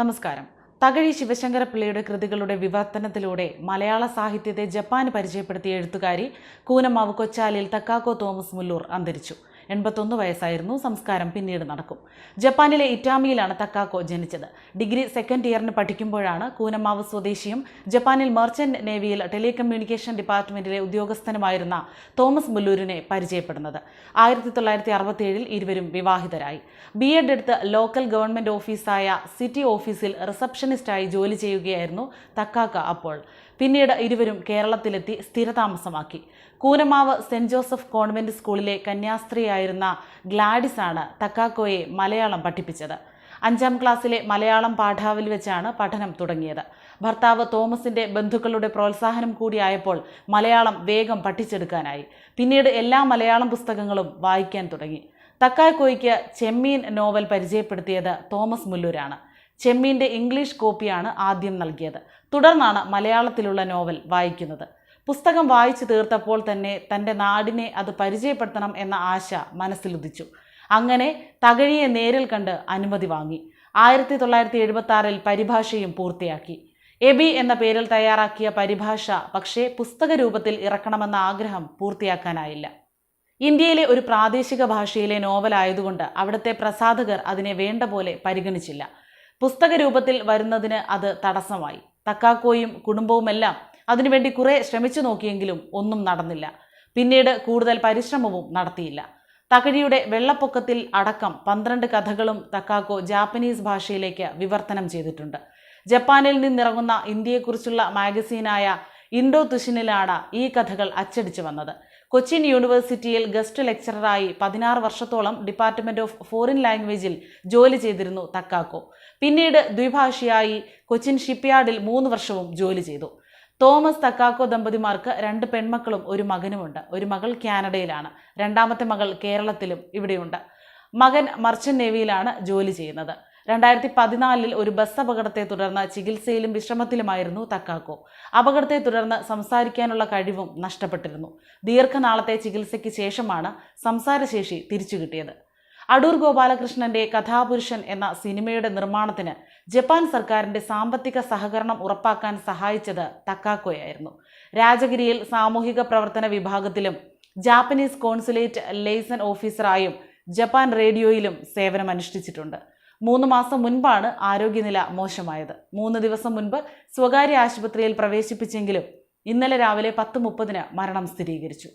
നമസ്കാരം. തകഴി ശിവശങ്കരപ്പിള്ളയുടെ കൃതികളുടെ വിവർത്തനത്തിലൂടെ മലയാള സാഹിത്യത്തെ ജപ്പാന് പരിചയപ്പെടുത്തിയ എഴുത്തുകാരി കൂനമാവ് കൊച്ചാലിൽ തക്കാക്കോ തോമസ് മുല്ലൂർ അന്തരിച്ചു. എൺപത്തൊന്ന് വയസ്സായിരുന്നു. സംസ്കാരം പിന്നീട് നടക്കും. ജപ്പാനിലെ ഇറ്റാമിയിലാണ് തക്കാക്കോ ജനിച്ചത്. ഡിഗ്രി സെക്കൻഡ് ഇയറിന് പഠിക്കുമ്പോഴാണ് കൂനമാവ് സ്വദേശിയും ജപ്പാനിൽ മെർച്ചന്റ് നേവിയിൽ ടെലികമ്മ്യൂണിക്കേഷൻ ഡിപ്പാർട്ട്മെന്റിലെ ഉദ്യോഗസ്ഥനുമായിരുന്ന തോമസ് മുല്ലൂരിനെ പരിചയപ്പെടുന്നത്. ആയിരത്തി തൊള്ളായിരത്തി അറുപത്തിയേഴിൽ ഇരുവരും വിവാഹിതരായി. ബി എഡ് എടുത്ത് ലോക്കൽ ഗവൺമെന്റ് ഓഫീസായ സിറ്റി ഓഫീസിൽ റിസപ്ഷനിസ്റ്റായി ജോലി ചെയ്യുകയായിരുന്നു തക്കാക്ക അപ്പോൾ. പിന്നീട് ഇരുവരും കേരളത്തിലെത്തി സ്ഥിരതാമസമാക്കി. കൂനമാവ് സെന്റ് ജോസഫ് കോൺവെന്റ് സ്കൂളിലെ കന്യാസ്ത്രീയായിരുന്ന ഗ്ലാഡിസ് ആണ് തക്കാക്കോയെ മലയാളം പഠിപ്പിച്ചത്. അഞ്ചാം ക്ലാസ്സിലെ മലയാളം പാഠാവലി വെച്ചാണ് പഠനം തുടങ്ങിയത്. ഭർത്താവ് തോമസിന്റെ ബന്ധുക്കളുടെ പ്രോത്സാഹനം കൂടിയായപ്പോൾ മലയാളം വേഗം പഠിച്ചെടുക്കാനായി. പിന്നീട് എല്ലാ മലയാളം പുസ്തകങ്ങളും വായിക്കാൻ തുടങ്ങി. തക്കാക്കോയ്ക്ക് ചെമ്മീൻ നോവൽ പരിചയപ്പെടുത്തിയത് തോമസ് മുല്ലൂരാണ്. ചെമ്മീന്റെ ഇംഗ്ലീഷ് കോപ്പിയാണ് ആദ്യം നൽകിയത്. തുടർന്നാണ് മലയാളത്തിലുള്ള നോവൽ വായിക്കുന്നത്. പുസ്തകം വായിച്ചു തീർത്തപ്പോൾ തന്നെ തന്റെ നാടിനെ അത് പരിചയപ്പെടുത്തണം എന്ന ആശ മനസ്സിലുദിച്ചു. അങ്ങനെ തകഴിയെ നേരിൽ കണ്ട് അനുമതി വാങ്ങി. ആയിരത്തി തൊള്ളായിരത്തി എഴുപത്തി ആറിൽ പരിഭാഷയും പൂർത്തിയാക്കി. എബി എന്ന പേരിൽ തയ്യാറാക്കിയ പരിഭാഷ പക്ഷേ പുസ്തക രൂപത്തിൽ ഇറക്കണമെന്ന ആഗ്രഹം പൂർത്തിയാക്കാനായില്ല. ഇന്ത്യയിലെ ഒരു പ്രാദേശിക ഭാഷയിലെ നോവലായതുകൊണ്ട് അവിടുത്തെ പ്രസാധകർ അതിനെ വേണ്ട പോലെ പരിഗണിച്ചില്ല. പുസ്തക രൂപത്തിൽ വരുന്നതിന് അത് തടസ്സമായി. തക്കാക്കോയും കുടുംബവുമെല്ലാം അതിനുവേണ്ടി കുറെ ശ്രമിച്ചു നോക്കിയെങ്കിലും ഒന്നും നടന്നില്ല. പിന്നീട് കൂടുതൽ പരിശ്രമവും നടത്തിയില്ല. തകഴിയുടെ വെള്ളപ്പൊക്കത്തിൽ അടക്കം പന്ത്രണ്ട് കഥകളും തക്കാക്കോ ജാപ്പനീസ് ഭാഷയിലേക്ക് വിവർത്തനം ചെയ്തിട്ടുണ്ട്. ജപ്പാനിൽ നിന്നിറങ്ങുന്ന ഇന്ത്യയെക്കുറിച്ചുള്ള മാഗസീനായ ഇൻഡോ തുഷിനിലാണ് ഈ കഥകൾ അച്ചടിച്ചു വന്നത്. കൊച്ചിൻ യൂണിവേഴ്സിറ്റിയിൽ ഗസ്റ്റ് ലെക്ചററായി പതിനാറ് വർഷത്തോളം ഡിപ്പാർട്ട്മെന്റ് ഓഫ് ഫോറിൻ ലാംഗ്വേജിൽ ജോലി ചെയ്തിരുന്നു തക്കാക്കോ. പിന്നീട് ദ്വിഭാഷയായി കൊച്ചിൻ ഷിപ്പ്യാർഡിൽ മൂന്ന് വർഷവും ജോലി ചെയ്തു. തോമസ് തക്കാക്കോ ദമ്പതിമാർക്ക് രണ്ട് പെൺമക്കളും ഒരു മകനുമുണ്ട്. ഒരു മകൾ കാനഡയിലാണ്. രണ്ടാമത്തെ മകൾ കേരളത്തിലും ഇവിടെയുണ്ട്. മകൻ മർച്ചന്റ് നേവിയിലാണ് ജോലി ചെയ്യുന്നത്. രണ്ടായിരത്തി പതിനാലിൽ ഒരു ബസ് അപകടത്തെ തുടർന്ന് ചികിത്സയിലും വിശ്രമത്തിലുമായിരുന്നു തക്കാക്കോ. അപകടത്തെ തുടർന്ന് സംസാരിക്കാനുള്ള കഴിവും നഷ്ടപ്പെട്ടിരുന്നു. ദീർഘനാളത്തെ ചികിത്സയ്ക്ക് ശേഷമാണ് സംസാരശേഷി തിരിച്ചു കിട്ടിയത് അടൂർ ഗോപാലകൃഷ്ണന്റെ കഥാപുരുഷൻ എന്ന സിനിമയുടെ നിർമ്മാണത്തിന് ജപ്പാൻ സർക്കാരിന്റെ സാമ്പത്തിക സഹകരണം ഉറപ്പാക്കാൻ സഹായിച്ചത് തക്കാക്കോയായിരുന്നു. രാജഗിരിയിൽ സാമൂഹിക പ്രവർത്തന വിഭാഗത്തിലും ജാപ്പനീസ് കോൺസുലേറ്റ് ലൈസൺ ഓഫീസറായും ജപ്പാൻ റേഡിയോയിലും സേവനമനുഷ്ഠിച്ചിട്ടുണ്ട്. മൂന്ന് മാസം മുൻപാണ് ആരോഗ്യനില മോശമായത്. മൂന്ന് ദിവസം മുൻപ് സ്വകാര്യ ആശുപത്രിയിൽ പ്രവേശിപ്പിച്ചെങ്കിലും ഇന്നലെ രാവിലെ പത്ത് മുപ്പതിന് മരണം സ്ഥിരീകരിച്ചു.